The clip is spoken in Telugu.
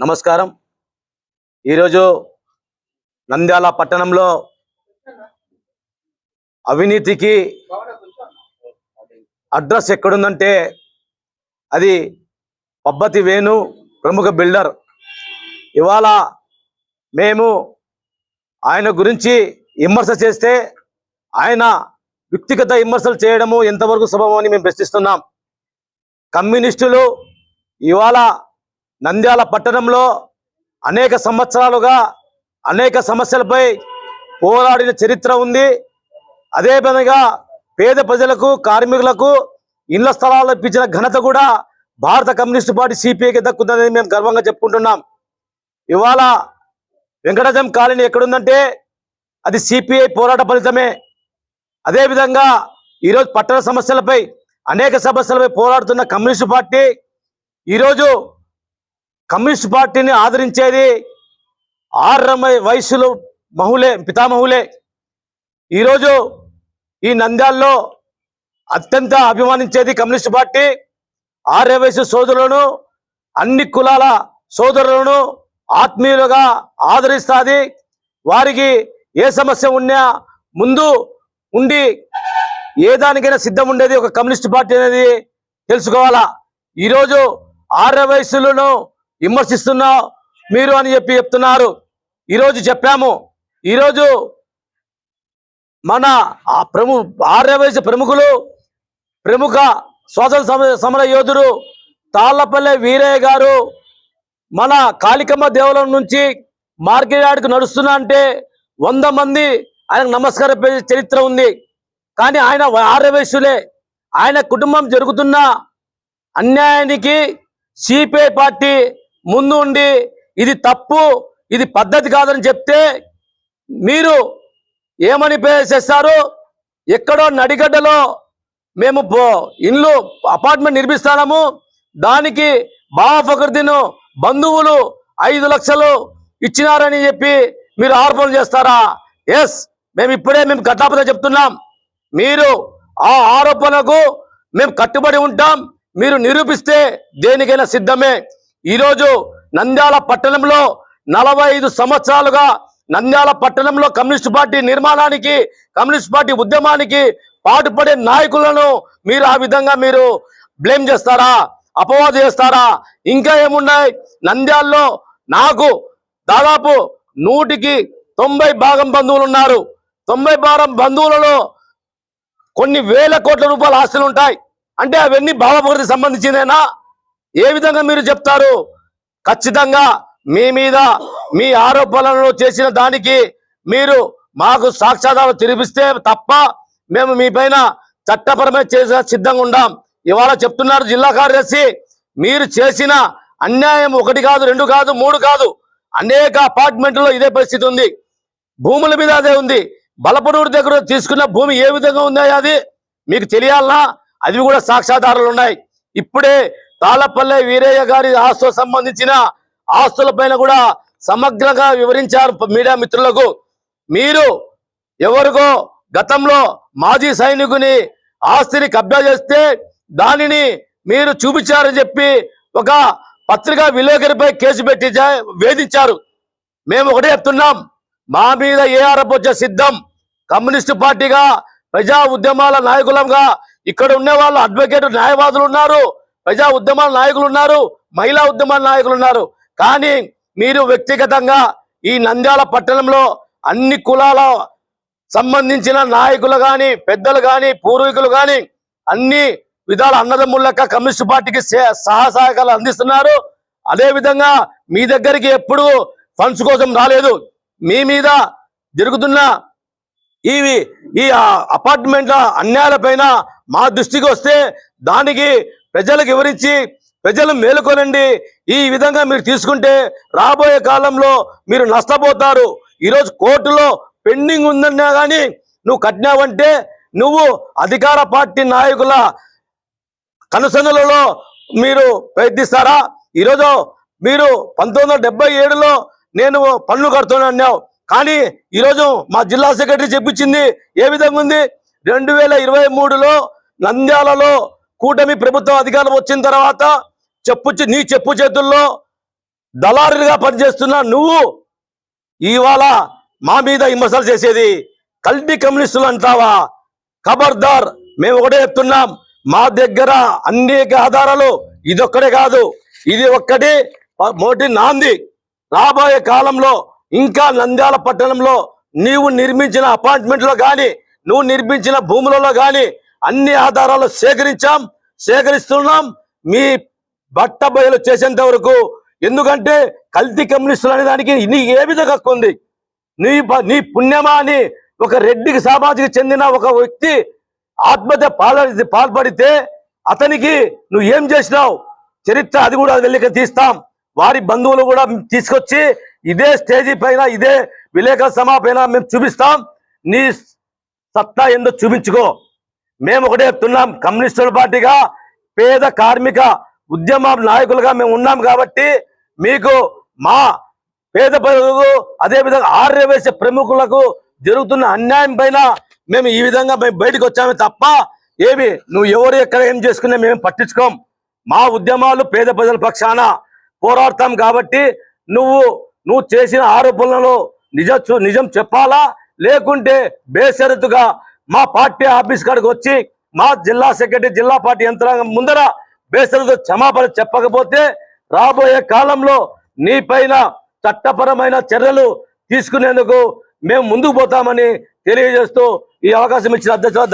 నమస్కారం. ఈరోజు నంద్యాల పట్టణంలో అవినీతికి అడ్రస్ ఎక్కడుందంటే అది పబ్బతి వేణు ప్రముఖ బిల్డర్. ఇవాళ మేము ఆయన గురించి విమర్శ చేస్తే ఆయన వ్యక్తిగత విమర్శలు చేయడము ఎంతవరకు శుభమో అని మేము ప్రశ్నిస్తున్నాం. కమ్యూనిస్టులు ఇవాళ నంద్యాల పట్టణంలో అనేక సంవత్సరాలుగా అనేక సమస్యలపై పోరాడిన చరిత్ర ఉంది. అదే విధంగా పేద ప్రజలకు కార్మికులకు ఇళ్ళ స్థలాలు ఇప్పించిన ఘనత కూడా భారత కమ్యూనిస్టు పార్టీ సిపిఐకి దక్కుందనేది మేము గర్వంగా చెప్పుకుంటున్నాం. ఇవాళ వెంకటజం కాలనీ ఎక్కడుందంటే అది సిపిఐ పోరాట ఫలితమే. అదేవిధంగా ఈరోజు పట్టణ సమస్యలపై అనేక సమస్యలపై పోరాడుతున్న కమ్యూనిస్టు పార్టీ ఈరోజు కమ్యూనిస్ట్ పార్టీని ఆదరించేది ఆర్రమై వయసులో మహులే పితామహులే. ఈరోజు ఈ నంద్యాల్లో అత్యంత అభిమానించేది కమ్యూనిస్ట్ పార్టీ. ఆర్య వయసు సోదరులను అన్ని కులాల సోదరులను ఆత్మీయులుగా ఆదరిస్తుంది. వారికి ఏ సమస్య ఉన్నా ముందు ఉండి ఏ దానికైనా సిద్ధం ఉండేది ఒక కమ్యూనిస్ట్ పార్టీ అనేది తెలుసుకోవాలా. ఈరోజు ఆర్య వయసులను విమర్శిస్తున్నా మీరు అని చెప్పి చెప్తున్నారు. ఈరోజు చెప్పాము. ఈరోజు మన ఆ ప్రము ఆర్య ప్రముఖులు ప్రముఖ స్వాతంత్ర సమర సమర యోధుడు తాళ్ళపల్లె వీరయ్య గారు మన కాళికమ్మ దేవాలయం నుంచి మార్కెట్ నడుస్తున్నా అంటే వంద మంది ఆయనకు నమస్కార చరిత్ర ఉంది. కానీ ఆయన ఆర్యవేశులే ఆయన కుటుంబం జరుగుతున్న అన్యాయానికి సిపిఐ పార్టీ ముందు ఉండి ఇది తప్పు ఇది పద్ధతి కాదని చెప్తే మీరు ఏమని చేస్తారు? ఎక్కడో నడిగడ్డలో మేము పో- ఇల్లు అపార్ట్మెంట్ నిర్మిస్తాము. దానికి బాబా ఫకరుద్దీన్ బంధువులు ఐదు లక్షలు ఇచ్చినారని చెప్పి మీరు ఆరోపణలు చేస్తారా? ఎస్ మేము ఇప్పుడే మేము ఘటాపద చెప్తున్నాం. మీరు ఆ ఆరోపణకు మేము కట్టుబడి ఉంటాం. మీరు నిరూపిస్తే దేనికైనా సిద్ధమే. ఈరోజు నంద్యాల పట్టణంలో నలభై ఐదు సంవత్సరాలుగా నంద్యాల పట్టణంలో కమ్యూనిస్ట్ పార్టీ నిర్మాణానికి కమ్యూనిస్ట్ పార్టీ ఉద్యమానికి పాటుపడే నాయకులను మీరు ఆ విధంగా మీరు బ్లేమ్ చేస్తారా? అపవాదు చేస్తారా? ఇంకా ఏమున్నాయి? నంద్యాల్లో నాకు దాదాపు నూటికి తొంభై భాగం బంధువులు ఉన్నారు. తొంభై భాగం బంధువులలో కొన్ని వేల కోట్ల రూపాయల ఆస్తులు ఉంటాయి. అంటే అవన్నీ భావప్రకృతికి సంబంధించినేనా ఏ విధంగా మీరు చెప్తారు? ఖచ్చితంగా మీ మీద మీ ఆరోపణలను చేసిన దానికి మీరు మాకు సాక్ష్యాధారం తిరిపిస్తే తప్ప మేము మీ పైన చట్టపరమైన చేసే సిద్ధంగా ఉండాం. ఇవాళ చెప్తున్నారు జిల్లా కార్యదర్శి మీరు చేసిన అన్యాయం ఒకటి కాదు రెండు కాదు మూడు కాదు. అనేక అపార్ట్మెంట్లో ఇదే పరిస్థితి ఉంది. భూముల మీద అదే ఉంది. బలపడూరు దగ్గర తీసుకున్న భూమి ఏ విధంగా ఉందా అది? మీకు తెలియాలనా? అది కూడా సాక్ష్యాధారాలు ఉన్నాయి. ఇప్పుడే తాళపల్లె వీరయ్య గారి ఆస్తులకు సంబంధించిన ఆస్తులపైన కూడా సమగ్రంగా వివరించారు మీడియా మిత్రులకు. మీరు ఎవరికో గతంలో మాజీ సైనికుని ఆస్తిని కబ్జా చేస్తే దానిని మీరు చూపించారని చెప్పి ఒక పత్రికా విలేకరిపై కేసు పెట్టి వేధించారు. మేము ఒకటే చెప్తున్నాం మా మీద ఏ ఆరోపణ వచ్చే సిద్ధం. కమ్యూనిస్టు పార్టీగా ప్రజా ఉద్యమాల నాయకులంగా ఇక్కడ ఉండే వాళ్ళు అడ్వకేట్ న్యాయవాదులు ఉన్నారు. ప్రజా ఉద్యమాల నాయకులు ఉన్నారు మహిళా ఉద్యమాల నాయకులు ఉన్నారు. కానీ మీరు వ్యక్తిగతంగా ఈ నంద్యాల పట్టణంలో అన్ని కులాల సంబంధించిన నాయకులు కానీ పెద్దలు కానీ పూర్వీకులు కానీ అన్ని విధాల అన్నదమ్ములక కమ్యూనిస్ట్ పార్టీకి సే- సహాయకాలు అందిస్తున్నారు. అదేవిధంగా మీ దగ్గరికి ఎప్పుడు ఫండ్స్ కోసం రాలేదు. మీ మీద జరుగుతున్న ఇవి ఈ అపార్ట్మెంట్ల అన్యాయాలపైన మా దృష్టికి వస్తే దానికి ప్రజలకు వివరించి ప్రజలు మేలుకొనండి. ఈ విధంగా మీరు తీసుకుంటే రాబోయే కాలంలో మీరు నష్టపోతారు. ఈరోజు కోర్టులో పెండింగ్ ఉందన్నా కానీ నువ్వు కట్టినావంటే నువ్వు అధికార పార్టీ నాయకుల కనుసనలలో మీరు ప్రయత్నిస్తారా? ఈరోజు మీరు పంతొమ్మిది వందల డెబ్బై ఏడులో నేను పన్ను కడుతున్నాను కానీ ఈరోజు మా జిల్లా సెక్రటరీ చెప్పించింది ఏ విధంగా ఉంది? రెండు వేల ఇరవై మూడులో నంద్యాలలో కూటమి ప్రభుత్వం అధికారం వచ్చిన తర్వాత చెప్పు నీ చెప్పు చేతుల్లో దళారులుగా పనిచేస్తున్న నువ్వు ఇవాళ మా మీద విమర్శలు చేసేది కల్టీ కమ్యూనిస్టులు అంటావా? ఖబర్దార్ మేము ఒకటే చెప్తున్నాం మా దగ్గర అనేక ఆధారాలు ఇదొక్కడే కాదు ఇది ఒక్కటి మోటి నాంది. రాబోయే కాలంలో ఇంకా నంద్యాల పట్టణంలో నీవు నిర్మించిన అపార్ట్మెంట్లో కానీ నువ్వు నిర్మించిన భూములలో కానీ అన్ని ఆధారాలు సేకరించాం సేకరిస్తున్నాం. మీ బట్ట బయలు చేసేంత వరకు ఎందుకంటే కల్తీ కమ్యూనిస్టులు అనే దానికి నీ ఏ విధంగా హక్కు ఉంది? నీ ప- నీ పుణ్యమా అని ఒక రెడ్డికి సామాజిక చెందిన ఒక వ్యక్తి ఆత్మహత్య పాల పాల్పడితే అతనికి నువ్వు ఏం చేసినావు? చరిత్ర అది కూడా వెళ్ళక తీస్తాం. వారి బంధువులు కూడా తీసుకొచ్చి ఇదే స్టేజీ పైన ఇదే విలేకరుల సమాపైన మేము చూపిస్తాం. నీ సత్తా ఏందో చూపించుకో. మేము ఒకటే చెప్తున్నాం కమ్యూనిస్టుల పార్టీగా పేద కార్మిక ఉద్యమ నాయకులుగా మేము ఉన్నాం కాబట్టి మీకు మా పేద ప్రజలకు అదేవిధంగా ఆర్యవేశ ప్రముఖులకు జరుగుతున్న అన్యాయం పైన మేము ఈ విధంగా మేము బయటకు వచ్చామే తప్ప ఏమి నువ్వు ఎవరు ఎక్కడ ఏం చేసుకున్నా మేము పట్టించుకోం. మా ఉద్యమాలు పేద ప్రజల పక్షాన పోరాడతాం కాబట్టి నువ్వు నువ్వు చేసిన ఆరోపణలను నిజ నిజం చెప్పాలా? లేకుంటే బేషరతుగా మా పార్టీ ఆఫీస్ కాడికి వచ్చి మా జిల్లా సెక్రటరీ జిల్లా పార్టీ యంత్రాంగం ముందర బేషరతు క్షమాపణ చెప్పకపోతే రాబోయే కాలంలో నీ పైన చట్టపరమైన చర్యలు తీసుకునేందుకు మేము ముందుకు పోతామని తెలియజేస్తూ ఈ అవకాశం ఇచ్చిన అధ్యక్షుల